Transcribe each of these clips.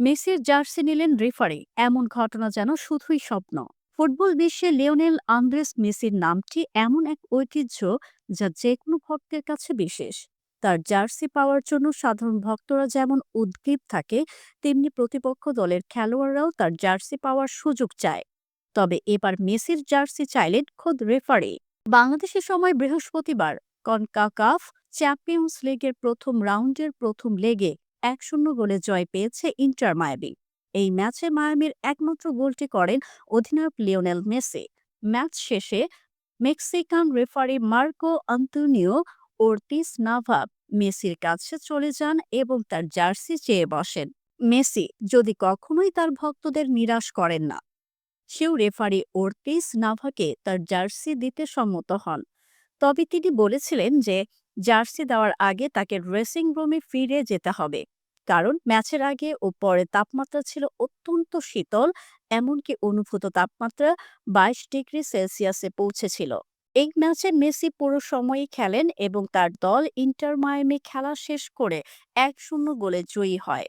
মেসির জার্সি নিলেন রেফারি, এমন ঘটনা যেন শুধুই স্বপ্ন। ফুটবল বিশ্বে লিওনেল আন্দ্রেস মেসির নামটি এমন এক ঐতিহ্য যা যে কোনো ভক্তের কাছে বিশেষ। তার জার্সি পাওয়ার জন্য সাধারণ ভক্তরা যেমন উদ্গ্রীব থাকে, তেমনি প্রতিপক্ষ দলের খেলোয়াড়রাও তার জার্সি পাওয়ার সুযোগ চায়। তবে এবার মেসির জার্সি চাইলেন খোদ রেফারি। বাংলাদেশের সময় বৃহস্পতিবার কনকাকাফ চ্যাম্পিয়ন্স লিগের প্রথম রাউন্ডের প্রথম লেগে এক শূন্য গোলে জয় পেয়েছে ইন্টার মায়ামি এই ম্যাচে মায়ামির একমাত্র গোলটি করেন অধিনায়ক লিওনেল মেসি। ম্যাচ শেষে Mexican referee Marco Antonio Ortiz Nava মেসির কাছে চলে যান এবং তার জার্সি চেয়ে বসেন। মেসি যদি কখনোই তার ভক্তদের নিরাশ করেন না, সেও রেফারি ওর্তিস নাভাকে তার জার্সি দিতে সম্মত হন। তবে তিনি বলেছিলেন যে জার্সি দেওয়ার আগে তাকে ড্রেসিং রুমে ফিরে যেতে হবে। কারণ ম্যাচের আগে ও পরে তাপমাত্রা ছিল অত্যন্ত শীতল, এমনকি অনুভূত তাপমাত্রা বাইশ ডিগ্রি সেলসিয়াসে পৌঁছেছিল। এই ম্যাচে মেসি পুরো সময়ই খেলেন এবং তার দল ইন্টার মায়ামি খেলা শেষ করে এক শূন্য গোলে জয়ী হয়।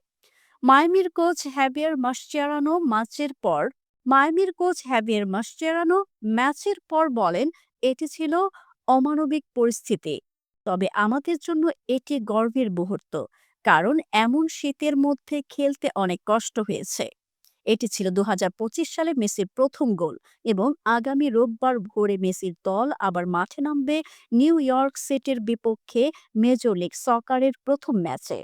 মায়ামির কোচ হ্যাবিয়ার মাসচেরানো ম্যাচের পর, মায়ামির কোচ হ্যাবিয়ার মাসচেরানো ম্যাচের পর বলেন, এটি ছিল অমানবিক পরিস্থিতি। তবে আমাদের জন্য এটি গর্বের মুহূর্ত। কারণ এমন শীতের মধ্যে খেলতে অনেক কষ্ট হয়েছে। এটি ছিল দু হাজার পঁচিশ সালে মেসির প্রথম গোল এবং আগামী রোববার ভোরে মেসির দল আবার মাঠে নামবে নিউ ইয়র্ক সিটির বিপক্ষে মেজর লিগ সকারের প্রথম ম্যাচে।